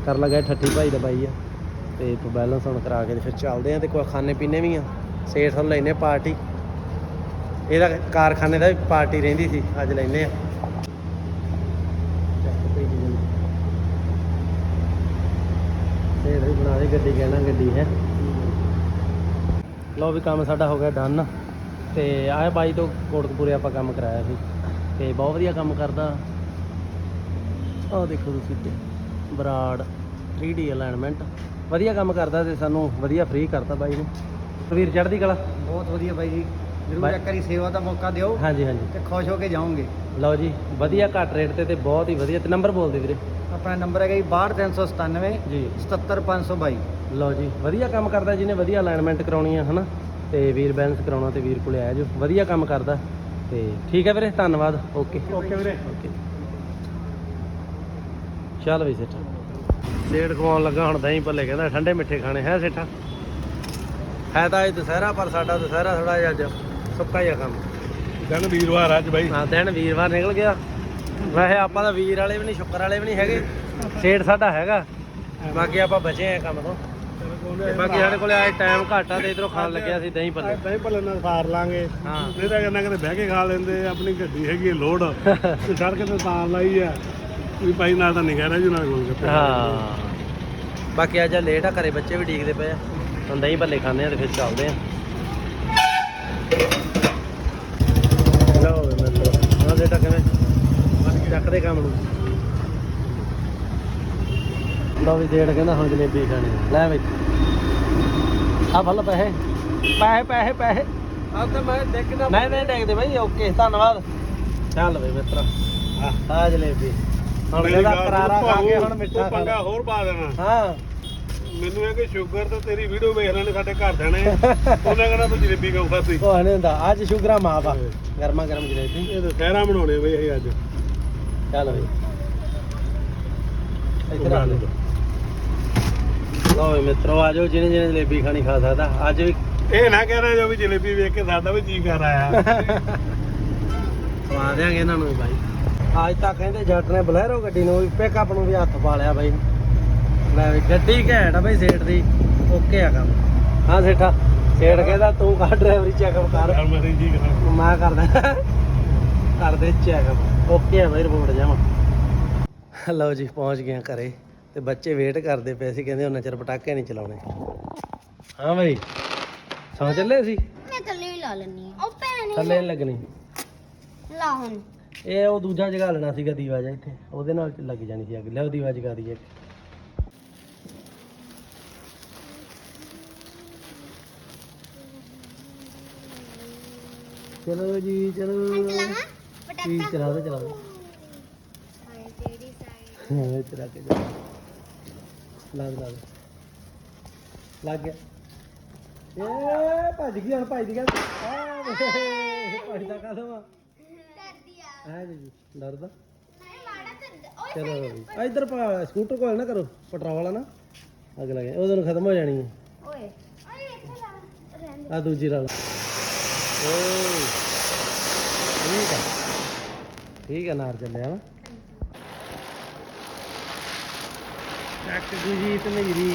ਕਰ ਲਗਾ ਠੱਠੀ ਭਾਈ ਦਾ ਬਾਈ ਆ। ਤੇ ਤੂੰ ਬੈਲੈਂਸ ਹੁਣ ਕਰਾ ਕੇ ਤੇ ਫਿਰ ਚੱਲਦੇ ਆ ਤੇ ਕੋਈ ਖਾਣੇ ਪੀਣੇ ਵੀ ਆ। ਸੇਠ ਤੋਂ ਲੈਨੇ ਪਾਰਟੀ ਇਹਦਾ ਕਾਰਖਾਨੇ ਦਾ ਵੀ ਪਾਰਟੀ ਰਹਿੰਦੀ ਸੀ ਅੱਜ ਲੈਨੇ ਆ ਚੱਕ ਪਈ ਜੀ ਸੇਠ ਵੀ ਬਣਾ ਦੇ ਗੱਡੀ ਕਹਿਣਾ ਗੱਡੀ ਹੈ। ਲਓ ਵੀ ਕੰਮ ਸਾਡਾ ਹੋ ਗਿਆ ਡਨ। ਤੇ ਆਏ ਬਾਈ ਤੋਂ ਕੋਟਕਪੂਰੇ ਆਪਾਂ ਕੰਮ ਕਰਾਇਆ ਸੀ। ਤੇ ਬਹੁਤ ਵਧੀਆ ਕੰਮ ਕਰਦਾ। ਆਹ ਦੇਖੋ ਤੁਸੀਂ ਤੇ ਬਰਾੜ 3D ਅਲਾਈਨਮੈਂਟ ਵਧੀਆ ਕੰਮ ਕਰਦਾ ਤੇ ਸਾਨੂੰ ਵਧੀਆ ਫ੍ਰੀ ਕਰਤਾ ਬਾਈ ਨੇ। ਵੀਰ ਚੜ੍ਹਦੀ ਕਲਾ? ਬਹੁਤ ਵਧੀਆ ਬਾਈ ਜੀ। ਜ਼ਰੂਰ ਇੱਕ ਵਾਰੀ ਸੇਵਾ ਦਾ ਮੌਕਾ ਦਿਓ ਹਾਂਜੀ ਹਾਂਜੀ। ਤੇ ਖੁਸ਼ ਹੋ ਕੇ ਜਾਓਗੇ। ਲਓ ਜੀ ਵਧੀਆ ਘੱਟ ਰੇਟ ਤੇ ਤੇ ਬਹੁਤ ਹੀ ਵਧੀਆ। ਤੇ ਨੰਬਰ ਬੋਲ ਦੇ ਵੀਰੇ। ਆਪਣਾ ਨੰਬਰ ਹੈਗਾ ਜੀ 62397 ਜੀ। 77522 ਲਓ ਜੀ ਵਧੀਆ ਕੰਮ ਕਰਦਾ ਜਿਹਨੇ ਵਧੀਆ ਅਲਾਈਨਮੈਂਟ ਕਰਾਉਣੀ ਆ ਹਨਾ? ਤੇ ਵੀਰ ਬੈਲੈਂਸ ਕਰਾਉਣਾ ਤੇ ਵੀਰ ਕੋਲੇ ਆਇਆ ਜੋ ਵਧੀਆ ਕੰਮ ਕਰਦਾ। ਤੇ ਠੀਕ ਹੈ ਵੀਰੇ ਧੰਨਵਾਦ। ਓਕੇ ਓਕੇ ਵੀਰੇ। ਓਕੇ ਚੱਲ ਵੀ ਸੇਠਾ। ਸੇਠ ਖਵਾਉਣ ਲੱਗਾ ਹੁਣ ਦਹੀਂ ਭੱਲੇ ਕਹਿੰਦਾ ਠੰਡੇ ਮਿੱਠੇ ਖਾਣੇ ਹੈ ਸੇਠਾ? ਹੈ ਤਾਂ ਅੱਜ ਦੁਸਹਿਰਾ ਪਰ ਸਾਡਾ ਦੁਸਹਿਰਾ ਥੋੜਾ ਜਿਹਾ ਅੱਜ ਸੁੱਕਾ ਹੀ ਆ ਕੰਮ। ਦਿਨ ਵੀਰਵਾਰ ਅੱਜ ਬਾਈ। ਹਾਂ ਦਿਨ ਵੀਰਵਾਰ ਨਿਕਲ ਗਿਆ। ਵੈਸੇ ਆਪਾਂ ਤਾਂ ਵੀਰ ਵਾਲੇ ਵੀ ਨਹੀਂ ਸ਼ੁੱਕਰ ਵਾਲੇ ਵੀ ਨਹੀਂ ਹੈਗੇ। ਸੇਠ ਸਾਡਾ ਹੈਗਾ। ਬਾਕੀ ਆਪਾਂ ਬਚੇ ਆ ਕੰਮ ਤੋਂ। ਬਾਕੀ ਸਾਡੇ ਕੋਲੇ ਅੱਜ ਟਾਈਮ ਘੱਟ ਤੇ ਇਧਰੋਂ ਖਾਣ ਲੱਗਿਆ ਸੀ ਦਹੀਂ ਭੱਲੇ। ਦਹੀਂ ਭੱਲੇ ਨਾਲ ਸਾਰ ਲਾਂਗੇ। ਹਾਂ। ਨਹੀਂ ਤਾਂ ਕਹਿੰਦਾ ਕਹਿੰਦੇ ਬਹਿ ਕੇ ਖਾ ਲੈਂਦੇ ਆਪਣੀ ਗੱਡੀ ਹੈਗੀ ਹੈ ਲੋਡ। ਤੇ ਸੜਕ ਤੇ ਤਾਂ ਲਾਈ ਆ। ਵੀ ਭਾਈ ਨਾਲ ਤਾਂ ਨਹੀਂ ਕਹਿ ਰਿਹਾ ਜੀ ਨਾਲ ਗੋਲ ਗੱਪੇ ਹਾਂ। ਬਾਕੀ ਅੱਜ ਲੇਟ ਆ ਘਰੇ ਬੱਚੇ ਵੀ ਡੀਕਦੇ ਪਏ ਆ। ਹੁਣ ਦਹੀਂ ਭੱਲੇ ਖਾਂਦੇ ਆ ਤੇ ਫਿਰ ਚੱਲਦੇ ਆ। ਹਾਂ ਬੇਟਾ ਕਿਵੇਂ ਚੱਕਦੇ ਕੰਮ ਨੂੰ। ਲਓ ਵੀ ਡੇਢ ਕਹਿੰਦਾ ਹੁਣ ਜਲੇਬੀ ਖਾਣੀ ਆ। ਲੈ ਬਈ। ਆ ਫਲ ਪੈਸੇ। ਪੈਸੇ ਪੈਸੇ ਪੈਸੇ। ਆਪ ਤਾਂ ਮੈਂ ਦੇਖਦਾ ਨਹੀਂ ਨਹੀਂ ਦੇਖਦੇ ਬਈ ਓਕੇ ਧੰਨਵਾਦ। ਚੱਲ ਬਈ ਮਿੱਤਰਾ। ਆ। ਜਲੇਬੀ। ਹੁਣ ਕਹਿੰਦਾ ਕਰਾਰਾ ਖਾ ਕੇ ਹੁਣ ਮਿੱਠਾ ਪੰਗਾ। ਹੋਰ ਪਾ ਦੇਣਾ। ਹਾਂ। ਮੈਨੂੰ ਇਹ ਕਿ ਸ਼ੂਗਰ ਤੇ ਤੇਰੀ ਵੀਡੀਓ ਵੇਖ ਲੈਣੇ ਸਾਡੇ ਘਰ ਦੇਣੇ ਉਹਨੇ ਕਹਿੰਦਾ ਤੂੰ ਜਲੇਬੀ ਕਿਉਂ ਖਾਧੀ ਉਹ ਨਹੀਂ ਹੁੰਦਾ ਅੱਜ ਸ਼ੂਗਰਾ ਆ। ਗਰਮਾ ਗਰਮ ਜਲੇਬੀ। ਇਹ ਤਾਂ ਸਹਿਰਾ ਬਣਾਉਣੇ ਬਈ ਇਹ ਅੱਜ। ਚੱਲ ਬਈ। ਇੱਧਰ ਆ ਲਓ ਲਓ ਮਿੱਤਰੋ ਆ ਜਾਓ ਜਿਹਨੇ ਜਿਹਨੇ ਜਲੇਬੀ ਖਾਣੀ ਖਾ ਸਕਦਾ। ਅੱਜ ਵੀ ਇਹ ਨਾ ਕਹਿ ਰਹੇ ਜੋ ਵੀ ਜਲੇਬੀ ਵੇਖ ਕੇ ਸਾਡਾ ਵੀ ਜੀ ਕਰ ਆਇਆ। ਖਵਾ ਦਿਆਂਗੇ ਇਹਨਾਂ ਨੂੰ ਬਾਈ। ਅੱਜ ਤੱਕ ਕਹਿੰਦੇ ਜੱਟ ਨੇ ਬਲੈਰੋ ਗੱਡੀ ਨੂੰ ਵੀ ਪਿਕਅਪ ਨੂੰ ਵੀ ਹੱਥ ਪਾ ਲਿਆ ਬਾਈ। ਲੈ ਵੀ ਗੱਡੀ ਘੈਂਟ ਆ ਬਾਈ ਸੇਠ ਦੀ ਓਕੇ ਆ ਕੰਮ। ਹਾਂ ਸੇਠਾ ਸੇਠ ਕਹਿੰਦਾ ਤੂੰ ਕਾ ਡਰਾਈਵਰੀ ਚੈੱਕਅਪ ਕਰ। ਯਾਰ ਮੇਰੀ ਜੀ ਕਰ ਮੈਂ ਕਰਦਾ ਕਰਦੇ ਚੈੱਕ ਓਕੇ ਆ ਬਾਈ ਰਿਪੋਰਟ ਜਾਵਾਂ ਲਓ ਜੀ ਪਹੁੰਚ ਗਏ ਘਰੇ ਤੇ ਬੱਚੇ ਵੇਟ ਕਰਦੇ ਪਏ ਸੀ ਕਹਿੰਦੇ ਉਹਨਾਂ ਚਿਰ ਪਟਾਕੇ ਨਹੀਂ ਚਲਾਉਣੇ। ਹਾਂ ਬਾਈ ਸੌਂ ਚੱਲੇ ਸੀ? ਮੈਂ ਥੱਲੇ ਹੀ ਲਾ ਲੈਣੀ ਆ ਉਹ ਭੈਣ ਥੱਲੇ ਨੀ ਲੱਗਣੀ। ਲਾ ਹੁਣ। ਇਹ ਉਹ ਦੂਜਾ ਜਗਾ ਲੈਣਾ ਸੀਗਾ ਦੀਵਾ ਜਿਹਾ ਇੱਥੇ ਉਹਦੇ ਨਾਲ ਲੱਗ ਜਾਣੀ ਸੀ ਅੱਗ। ਲਿਆਓ ਦੀਵਾ ਜਗਾ ਦਈਏ ਚਲੋ ਜੀ ਚਲੋ। ਚਲਾਵਾਂ? ਕੀ ਚਲਾ ਦੋ ਚਲਾ ਦੋ। ਹਾਏ ਕਿਹੜੀ ਸਾਈਡ ਹਾਂ ਚਲਾ ਕੇ ਜਾ ਲੱਗ ਲੱਗ ਲੱਗ ਗਿਆ। ਏ ਭੱਜ ਗਈ ਹੁਣ ਆ ਆ ਕਰਦੀ ਆ। ਹੈ ਜੀ ਡਰਦਾ। ਨਹੀਂ ਮਾੜਾ ਤਾਂ ਓਏ ਚਲੋ ਜੀ। ਇੱਧਰ ਪਾ ਸਕੂਟਰ ਕੋਲ ਨਾ ਕਰੋ ਪੈਟਰੋਲ ਵਾਲਾ ਨਾ। ਅੱਗ ਲੱਗੇ ਨੂੰ ਖਤਮ ਹੋ ਜਾਣੀ ਹੈ। ਓਏ ਓਏ ਇੱਥੇ ਲਾ। ਰਹਿਣ ਆ ਦੂਜੀ ਨਾਲ ਓ ਠੀਕ ਆ ਠੀਕ ਆ ਨਾਰ ਚੱਲਿਆ ਵਾ ਚੱਕ ਜੀ। ਮੇਰੀ